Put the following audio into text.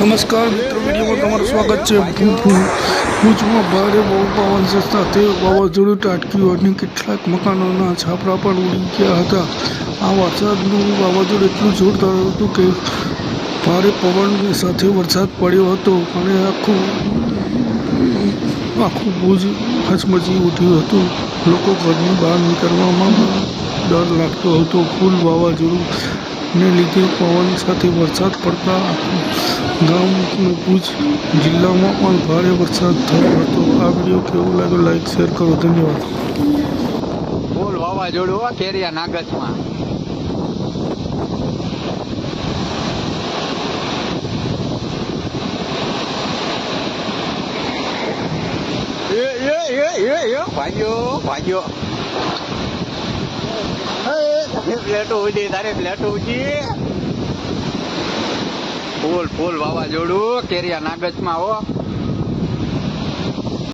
નમસ્કાર મિત્રો, વિડીયોમાં તમારું સ્વાગત છે. ભુજમાં ભારે પવન સાથે વાવાઝોડું ટાટક્યું અને કેટલાક મકાનોના છાપરા પણ ઉડી ગયા હતા. આ વરસાદનું વાવાઝોડું એટલું જોરદાર હતું કે ભારે પવનની સાથે વરસાદ પડ્યો હતો અને આખું આખું ભુજ હચમચી ઉઠ્યું હતું. લોકો ઘરની બહાર નીકળવામાં ડર લાગતો હતો. ફૂલ વાવાઝોડું ને લીધે પવન સાથે વરસાદ પડતા આખું ગામનું ભુજ જિલ્લામાં પણ ભારે વરસાદ થયો હતો. આ વીડિયો કેવો લાગ્યો? લાઈક શેર કરો. ધન્યવાદ. બોલ વાવાઝોડું હો કેરિયા નાગસમાં. ભાગ્યો ભાગ્યો. પ્લેટો ઉડી તારે પ્લેટો ઉડી ફૂલ ફૂલ વાવાઝોડું કેરિયા નાગસમાં હો.